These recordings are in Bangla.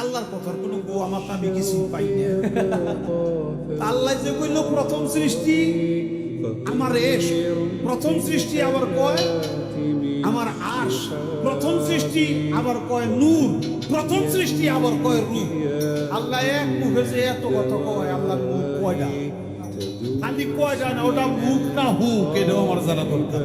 আল্লাহর কথার কোনো গো আমার আমি কিছু পাই না। আল্লাহ যে কইল, প্রথম সৃষ্টি আমার এস, প্রথম সৃষ্টি আবার কয়? আমার আশ প্রথম সৃষ্টি আবার কয় নূর, প্রথম সৃষ্টি আবার কয় রূপ। আল্লাহ এক মুখে যে এত কথা কয় আল্লাহ মুখ কয়টা খালি কয়টা না, ওটা মুখ না হুক, এটাও আমার জানা দরকার।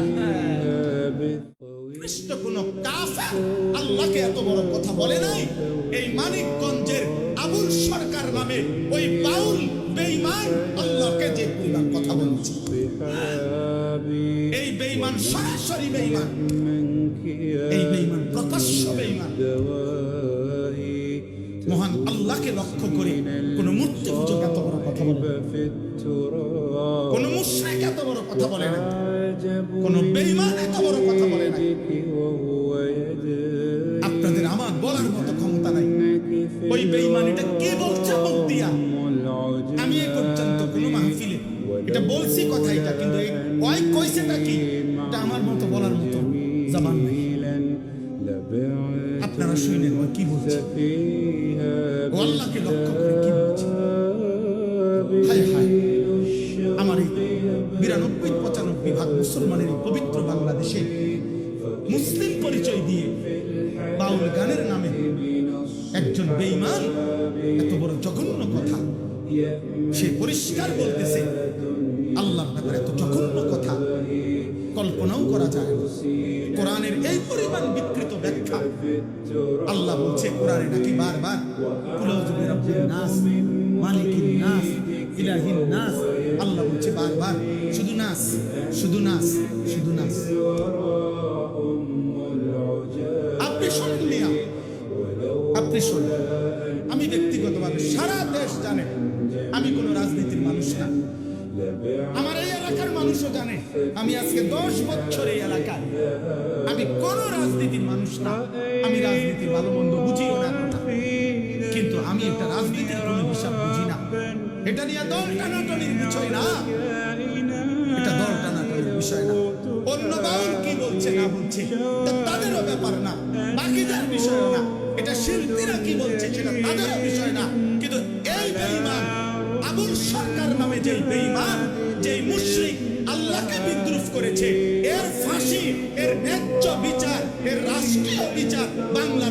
কাফের? আল্লাহকে এত বড় কথা বলে নাই? এই মানিকগঞ্জের আবুল সরকার নামে ওই বাউল বেঈমান আল্লাহকে যে পরিমাণ কথা বলছে। এই বেঈমান সরাসরি বেঈমান। এই বেঈমান প্রকাশ্য বেঈমান। মহান আল্লাহকে লক্ষ্য করে কোন মূর্তি পূজক এত বড় কথা বলে। কোন মুশরিক এত বড় কথা বলে না। কোন বেঈমান এত বড় কথা বলে না। ওই বেঈমানিটা কে বলছে মুখ দিয়া। আমি এই পর্যন্ত কোনো মাহফিলে এটা বলছি কথা এটা কিন্তু এই ওই কইছেটা কি? এটা আমার মতো বলার মতো জবান নাই। আপনারা শুনেন ওই কি বলছে? আল্লাহকে লক্ষ্য করে কি বলছে? হায় হায়। আমার এই বিরানব্বই, পঁচানব্বই ভাগ মুসলমানের পবিত্র বাংলাদেশে মুসলিম পরিচয় দিয়ে বাউল গানের নামে একজন বেঈমান, এত বড় জঘন্য কথা। সে পরিষ্কার বলতেছে, আল্লাহর ব্যাপারে এত জঘন্য কথা। কল্পনাও করা যায় না। কোরআনের এই পরিমাণ বিকৃত ব্যাখ্যা। আল্লাহ বলছে, কোরআনে নাকি বারবার নাস, মালিকিন নাস, ইলাহিন নাস। আল্লাহ বলছে, বারবার, শুধু নাস শুধু নাস শুধু নাস। আপনি শোনেন আমি ব্যক্তিগতভাবে সারা দেশ জানে, আমি কোনো রাজনীতির মানুষ না। আমার এই এলাকার মানুষও জানে, আমি আজকে দশ বছর এই এলাকায়। আমি কোন রাজনীতির মানুষ না, আমি রাজনীতির ভালো মন্দ বুঝিও না কিন্তু আমি একটা রাজনীতির কোনো হিসাব বুঝি না। এটা নিয়ে দল টানাটনির বিষয় না। এটা দল টানাটনির বিষয় না। অন্য বাউল কি বলছে না বলছে তাদেরও ব্যাপার না, বাকিদের বিষয় না। বলছে সেটা তাদের বিষয় না। কিন্তু এই বেঈমান, আবুল সরকার নামে যে বেঈমান যে মুশরিক আল্লাহকে বিদ্রুপ করেছে, এর ফাঁসি, এর ন্যায্য বিচার, এর রাষ্ট্রীয় বিচার বাংলা